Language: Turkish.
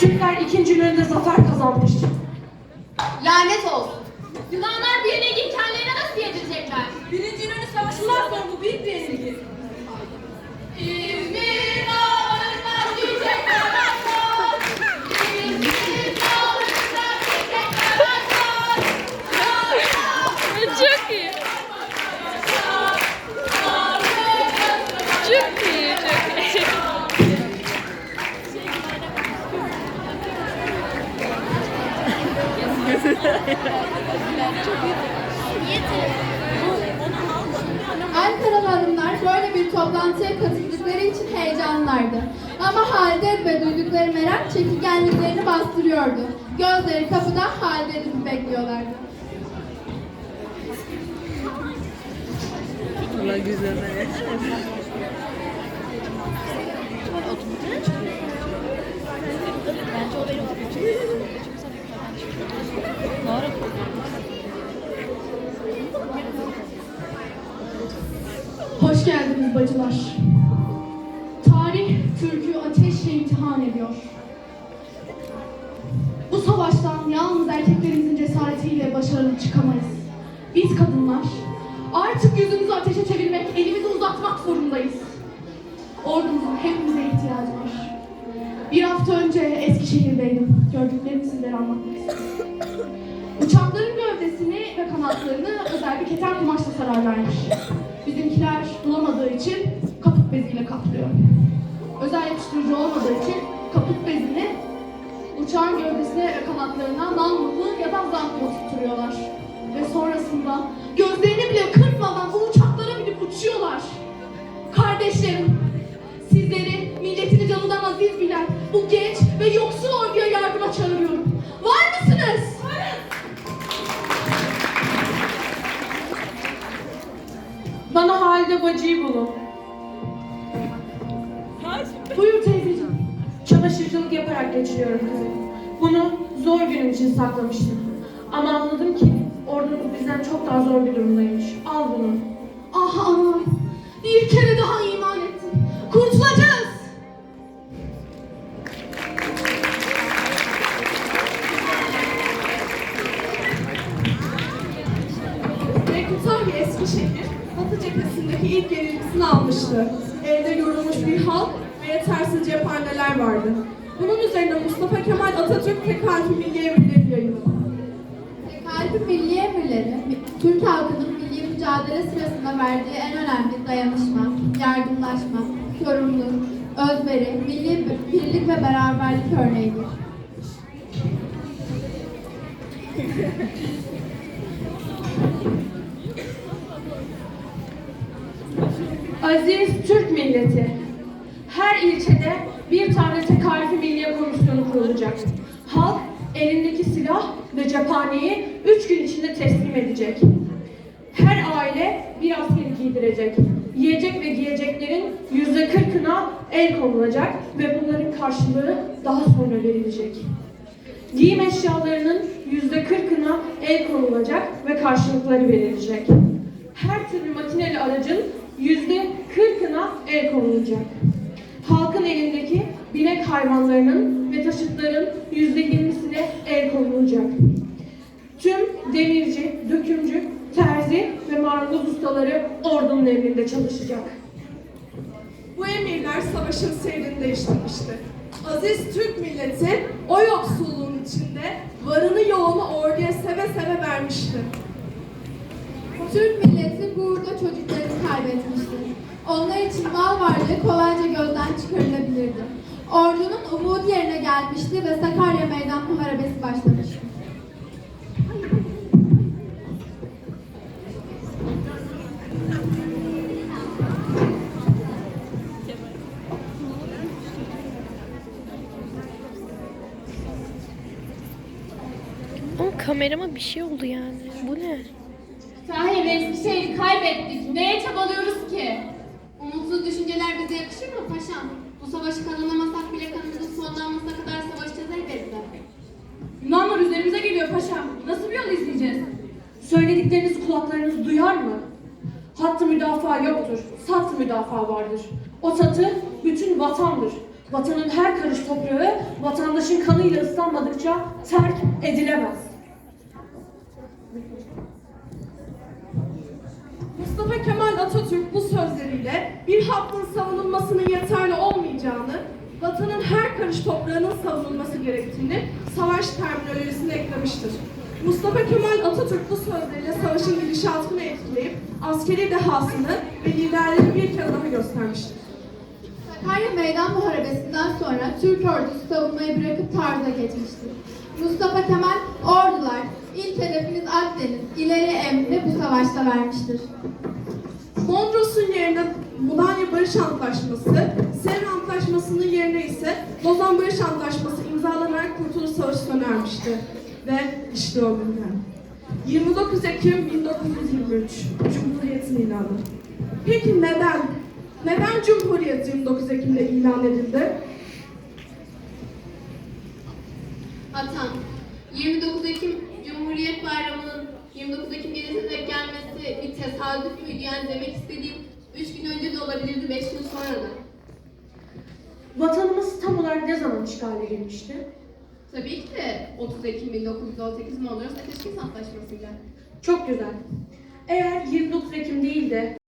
Türkler ikinci gününde zafer kazanmış. Lanet olsun. Yunanlar bir yenilgi kendilerine nasıl yedirecekler? Birinci İnönü Savaşı'ndan sonra bu büyük bir toplantıya katıldıkları için heyecanlardı. Ama Halide ve duydukları merak çekigenliklerini bastırıyordu. Gözleri kapıda Halide Edip'i bekliyorlardı. Allah güzel. Hoş geldiniz bacılar. Tarih Türk'ü ateşle imtihan ediyor. Bu savaştan yalnız erkeklerimizin cesaretiyle başarılı çıkamayız. Biz kadınlar artık yüzümüzü ateşe çevirmek, elimizi uzatmak zorundayız. Ordumuzun hepimize ihtiyacı var. Bir hafta önce Eskişehir'deydim. Gördüklerimi sizlere anlatmak istiyorum. Uçakların gövdesini ve kanatlarını özel bir keten kumaşla sararlarmış. Bizimkiler bulamadığı için kaput beziyle kaplıyor. Özel yapıştırıcı olmadığı için kaput bezini uçağın gövdesine ve kanatlarına namlulu ya da zampla tutturuyorlar. Ve sonrasında gözlerini bile kırpmadan bu uçaklara binip uçuyorlar. Kardeşlerim, sizleri milletini canından aziz bilen bu genç ve yoksul Bana Halide bacıyı bulun. Buyur teyzeciğim. Çamaşırcılık yaparak geçiriyorum kızım. Bunu zor günüm için saklamıştım. Ama anladım ki ordumuz bizden çok daha zor bir durumdaymış. Al bunu. Ah anam, bir kere daha iman ettim. Kurtulacağız. Rekruter bir Eskişehir, Batı cephesindeki ilk yenilgisini almıştı. Elde yorulmuş bir halk ve yetersiz cephaneler vardı. Bunun üzerine Mustafa Kemal Atatürk Tekalfi Milli Emirleri yayınladı. Kalbi Milli Emirleri, Türk halkının milli mücadele sırasında verdiği en önemli dayanışma, yardımlaşma, sorumluluk, özveri, milli birlik ve beraberlik örneğidir. Aziz Türk milleti. Her ilçede bir tane tekalifi milliye komisyonu kurulacak. Halk elindeki silah ve cephaneyi üç gün içinde teslim edecek. Her aile bir askeri giydirecek. Yiyecek ve giyeceklerin yüzde kırkına el konulacak ve bunların karşılığı daha sonra verilecek. Giyim eşyalarının yüzde kırkına el konulacak ve karşılıkları verilecek. Her türlü makineli aracın yüzde el konulacak. Halkın elindeki binek hayvanlarının ve taşıtların yüzde yirmisine el konulacak. Tüm demirci, dökümcü, terzi ve marangoz ustaları ordunun emrinde çalışacak. Bu emirler savaşın seyrini değiştirmişti. Aziz Türk milleti o yoksulluğun içinde varını yoğunu orduya seve seve vermişti. Türk milleti bu uğurda çocuklarını kaybetmiştir. Onlar için mal varlığı kolayca gözden çıkarılabilirdi. Ordunun umudu yerine gelmişti ve Sakarya Meydan Muharebesi başlamıştı. Ama kamerama bir şey oldu yani. Bu ne? Sahip Eskişehir'i kaybettik. Neye çabalıyoruz ki? Bu savaşı kazanamasak bile kanımızın sonlanmasına kadar savaşacağız elbette. Yunanlar üzerimize geliyor paşam, nasıl bir yol izleyeceğiz? Söylediklerinizi kulaklarınız duyar mı? Hattı müdafaa yoktur, sat müdafaa vardır. O satı bütün vatandır. Vatanın her karış toprağı vatandaşın kanıyla ıslanmadıkça terk edilemez. Mustafa Kemal Atatürk bu sözleriyle bir hakkın savunulmasının yeterli olmayacağını, vatanın her karış toprağının savunulması gerektiğini savaş terminolojisine eklemiştir. Mustafa Kemal Atatürk bu sözleriyle savaşın gidişatını etkileyip askeri dehasını ve liderliğini bir kez daha göstermiştir. Sakarya Meydan Muharebesi'nden sonra Türk ordusu savunmayı bırakıp taarruza geçmiştir. Mustafa Kemal ordular ilk hedefiniz Akdeniz, ileri emrini bu savaşta vermiştir. Mondros'un yerine Mudanya Barış Antlaşması, Sevr Antlaşması'nın yerine ise Lozan Barış Antlaşması imzalanarak Kurtuluş Savaşı sona ermişti. Ve işte o günler. 29 Ekim 1923, Cumhuriyet'in ilanı. Peki neden? Neden Cumhuriyet 29 Ekim'de ilan edildi? Atan, 29 Ekim Cumhuriyet Bayramı'nın 29 Ekim gecesine denk gelmesi bir tesadüf müydü? Yani demek istediğim 3 gün önce de olabilirdi, 5 gün sonra da. Vatanımız tam olarak ne zaman işgale girmişti? Tabii ki de 30 Ekim 1918 Mondros Ateşkes Antlaşması'yla. Çok güzel. Eğer 29 Ekim değil de